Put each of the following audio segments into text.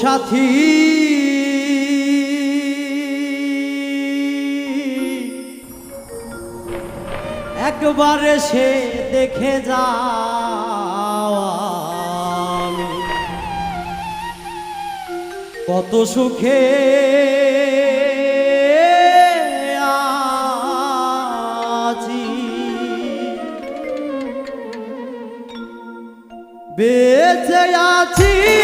সাথী। একবার সে দেখে আমি। কত সুখে বেঁচে আছি।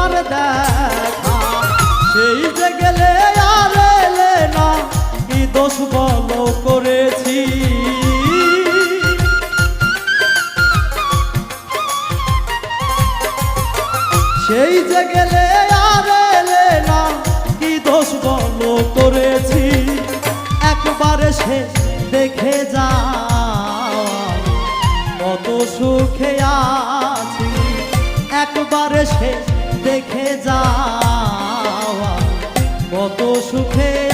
তোমার দেখা। সেই যে গেলে আর এলে না, কি দোষ বলো করেছি? সেই যে গেলে আর এলে না, কি দোষ বলো করেছি? একবারে সে দেখে যাও, কত সুখে আছি। একবারে সে দেখে যাওয়া কত সুখে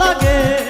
লাগে।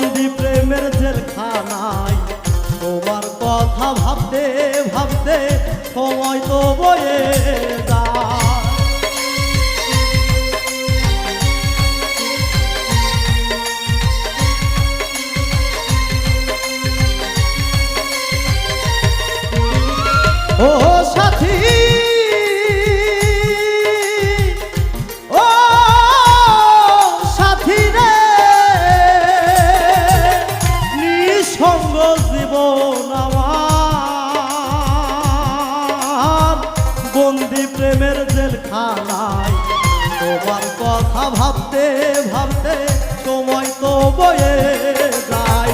বন্দি প্রেমের জেলখানায়। তোমার কথা ভাবতে ভাবতে সময় তো বয়ে তোমার কথা ভাবতে ভাবতে সময় তো বয়ে যায়।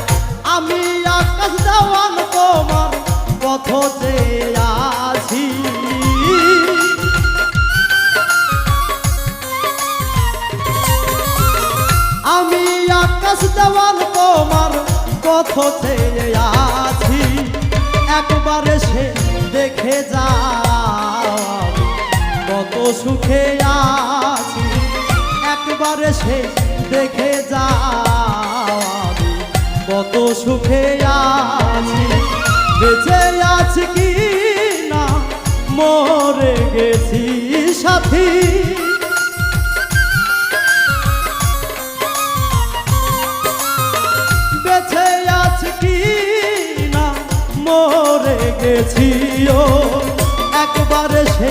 আমি আকাশ দেওয়ান তোমার পথ আছি। আমি আকাশ দেওয়ান তোমার পথ আছি। একবারে সে দেখে কত সুখে আছি, একবারে সে দেখে যা কত সুখে আছি, বেঁচে আছি কি না? মরে গেছি সাথী। বেঁচে আছি কি না? মরে গেছি ও। একবারে সে